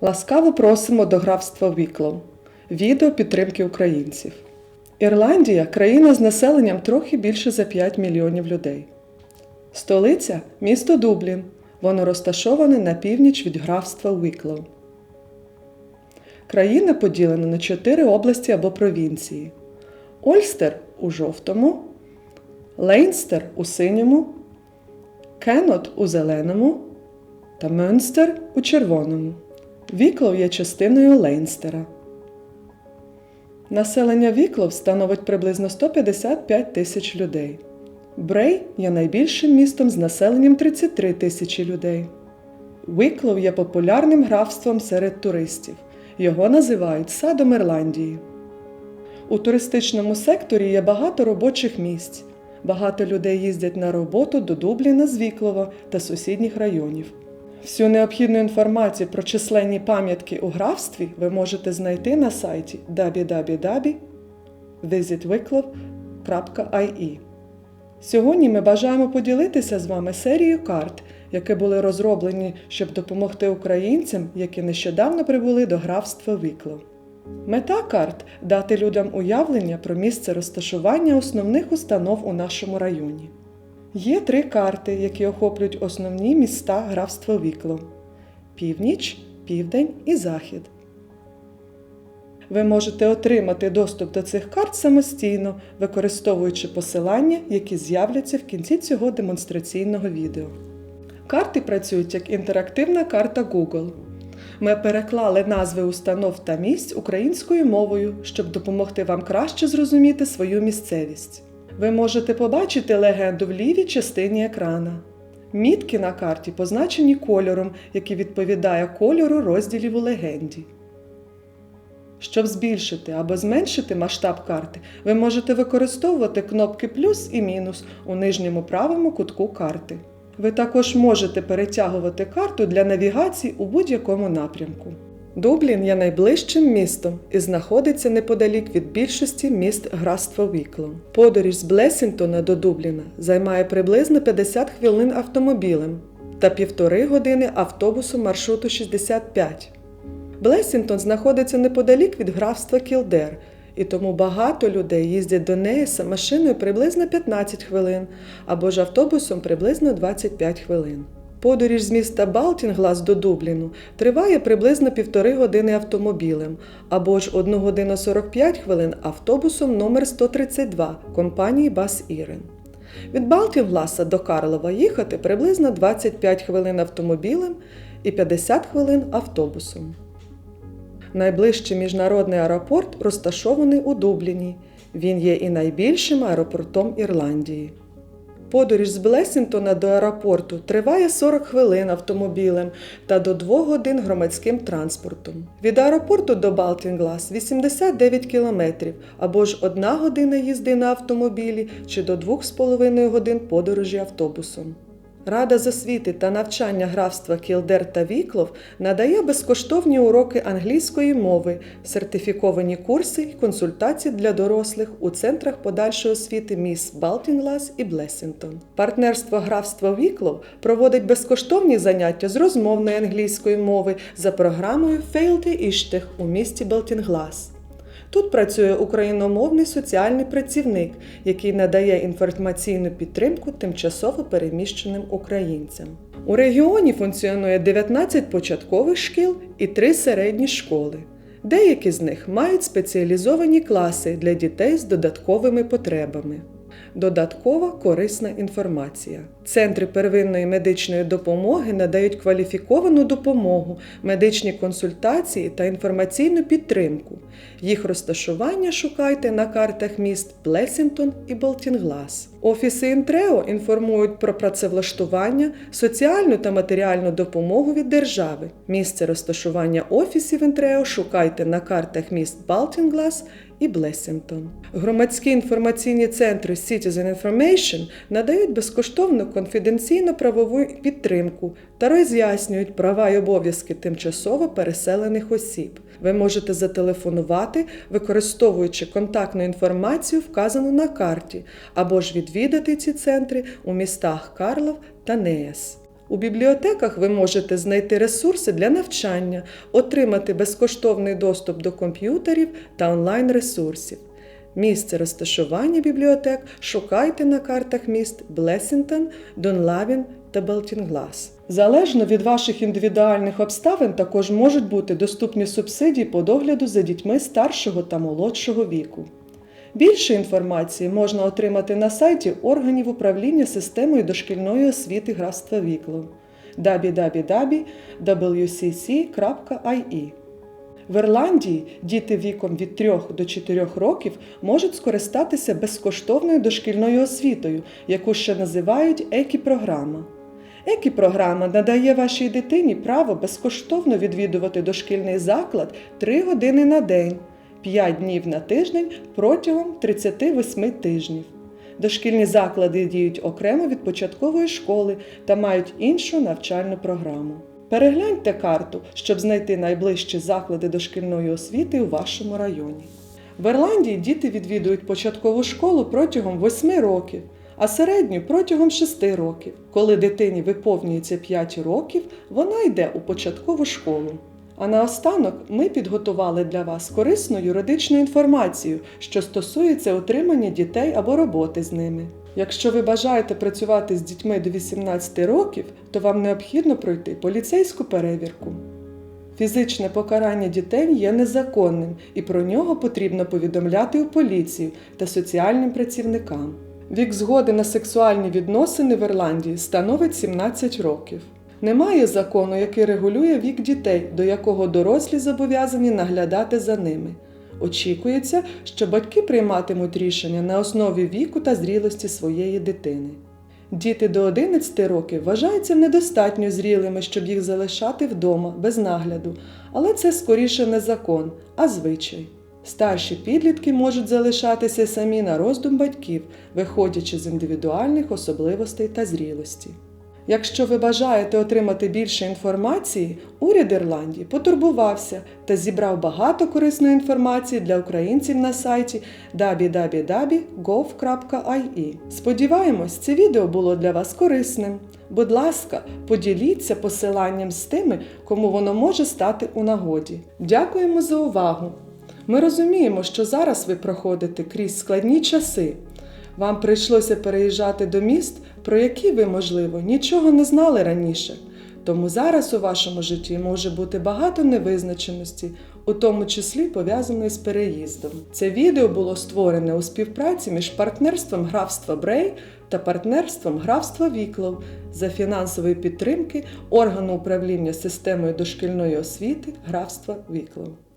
Ласкаво просимо до графства Віклов. Відео підтримки українців. Ірландія країна з населенням трохи більше за 5 мільйонів людей. Столиця місто Дублін. Воно розташоване на північ від графства Віклов. Країна поділена на чотири області або провінції: Ольстер у жовтому, Лейнстер у синьому, Кенот у зеленому та Мюнстер у червоному. Віклов є частиною Лейнстера. Населення Віклов становить приблизно 155 тисяч людей. Брей є найбільшим містом з населенням 33 тисячі людей. Віклов є популярним графством серед туристів. Його називають садом Ірландії. У туристичному секторі є багато робочих місць. Багато людей їздять на роботу до Дубліна з Віклова та сусідніх районів. Всю необхідну інформацію про численні пам'ятки у графстві ви можете знайти на сайті www.visitwicklow.ie. Сьогодні ми бажаємо поділитися з вами серією карт, які були розроблені, щоб допомогти українцям, які нещодавно прибули до графства Віклов. Мета карт дати людям уявлення про місце розташування основних установ у нашому районі. Є три карти, які охоплюють основні міста графства Вікло: північ, південь і захід. Ви можете отримати доступ до цих карт самостійно, використовуючи посилання, які з'являться в кінці цього демонстраційного відео. Карти працюють як інтерактивна карта Google. Ми переклали назви установ та місць українською мовою, щоб допомогти вам краще зрозуміти свою місцевість. Ви можете побачити легенду в лівій частині екрана. Мітки на карті позначені кольором, який відповідає кольору розділів у легенді. Щоб збільшити або зменшити масштаб карти, ви можете використовувати кнопки плюс і мінус у нижньому правому кутку карти. Ви також можете перетягувати карту для навігації у будь-якому напрямку. Дублін є найближчим містом і знаходиться неподалік від більшості міст графства Віклом. Подорож з Блесінгтона до Дубліна займає приблизно 50 хвилин автомобілем та півтори години автобусом маршруту 65. Блесінгтон знаходиться неподалік від графства Кілдер, і тому багато людей їздять до Неєса машиною приблизно 15 хвилин або ж автобусом приблизно 25 хвилин. Подорож з міста Балтінглас до Дубліну триває приблизно півтори години автомобілем або ж 1 годину 45 хвилин автобусом номер 132 компанії Бас Ірен. Від Балтінгласа до Карлова їхати приблизно 25 хвилин автомобілем і 50 хвилин автобусом. Найближчий міжнародний аеропорт розташований у Дубліні. Він є і найбільшим аеропортом Ірландії. Подорож з Блесінгтона до аеропорту триває 40 хвилин автомобілем та до 2 годин громадським транспортом. Від аеропорту до Балтінглас 89 кілометрів або ж 1 година їзди на автомобілі чи до 2,5 годин подорожі автобусом. Рада з освіти та навчання графства Кілдер та Віклов надає безкоштовні уроки англійської мови, сертифіковані курси і консультації для дорослих у центрах подальшої освіти міс Балтінглас і Блесінгтон. Партнерство графства Віклов проводить безкоштовні заняття з розмовної англійської мови за програмою Фейлти Іштех у місті Балтінглас. Тут працює україномовний соціальний працівник, який надає інформаційну підтримку тимчасово переміщеним українцям. У регіоні функціонує 19 початкових шкіл і 3 середні школи. Деякі з них мають спеціалізовані класи для дітей з додатковими потребами. Додаткова корисна інформація. Центри первинної медичної допомоги надають кваліфіковану допомогу, медичні консультації та інформаційну підтримку. Їх розташування шукайте на картах міст Блесінгтон і Балтінглас. Офіси Інтрео інформують про працевлаштування, соціальну та матеріальну допомогу від держави. Місце розташування офісів Інтрео шукайте на картах міст Балтінглас і Блесінгтон. Громадські інформаційні центри Citizen Information надають безкоштовну конфіденційну правову підтримку та роз'яснюють права й обов'язки тимчасово переселених осіб. Ви можете зателефонувати, використовуючи контактну інформацію, вказану на карті, або ж відвідати ці центри у містах Карлов та Неяс. У бібліотеках ви можете знайти ресурси для навчання, отримати безкоштовний доступ до комп'ютерів та онлайн-ресурсів. Місце розташування бібліотек шукайте на картах міст Блесінгтон, Дунлавін та Белтінглас. Залежно від ваших індивідуальних обставин також можуть бути доступні субсидії по догляду за дітьми старшого та молодшого віку. Більше інформації можна отримати на сайті органів управління системою дошкільної освіти графства Вікло www.wcc.ie В Ірландії діти віком від 3 до 4 років можуть скористатися безкоштовною дошкільною освітою, яку ще називають ЕКІ-програма. ЕКІ-програма надає вашій дитині право безкоштовно відвідувати дошкільний заклад 3 години на день, 5 днів на тиждень протягом 38 тижнів. Дошкільні заклади діють окремо від початкової школи та мають іншу навчальну програму. Перегляньте карту, щоб знайти найближчі заклади дошкільної освіти у вашому районі. В Ірландії діти відвідують початкову школу протягом 8 років, а середню протягом 6 років. Коли дитині виповнюється 5 років, вона йде у початкову школу. А наостанок ми підготували для вас корисну юридичну інформацію, що стосується утримання дітей або роботи з ними. Якщо ви бажаєте працювати з дітьми до 18 років, то вам необхідно пройти поліцейську перевірку. Фізичне покарання дітей є незаконним, і про нього потрібно повідомляти у поліцію та соціальним працівникам. Вік згоди на сексуальні відносини в Ірландії становить 17 років. Немає закону, який регулює вік дітей, до якого дорослі зобов'язані наглядати за ними. Очікується, що батьки прийматимуть рішення на основі віку та зрілості своєї дитини. Діти до 11 років вважаються недостатньо зрілими, щоб їх залишати вдома без нагляду, але це скоріше не закон, а звичай. Старші підлітки можуть залишатися самі на роздум батьків, виходячи з індивідуальних особливостей та зрілості. Якщо ви бажаєте отримати більше інформації, уряд Ірландії потурбувався та зібрав багато корисної інформації для українців на сайті www.gov.ie. Сподіваємось, це відео було для вас корисним. Будь ласка, поділіться посиланням з тими, кому воно може стати у нагоді. Дякуємо за увагу! Ми розуміємо, що зараз ви проходите крізь складні часи. Вам прийшлося переїжджати до міст, про які ви, можливо, нічого не знали раніше. Тому зараз у вашому житті може бути багато невизначеності, у тому числі пов'язаної з переїздом. Це відео було створене у співпраці між партнерством графства Брей та партнерством графства Віклов за фінансової підтримки органу управління системою дошкільної освіти графства Віклов.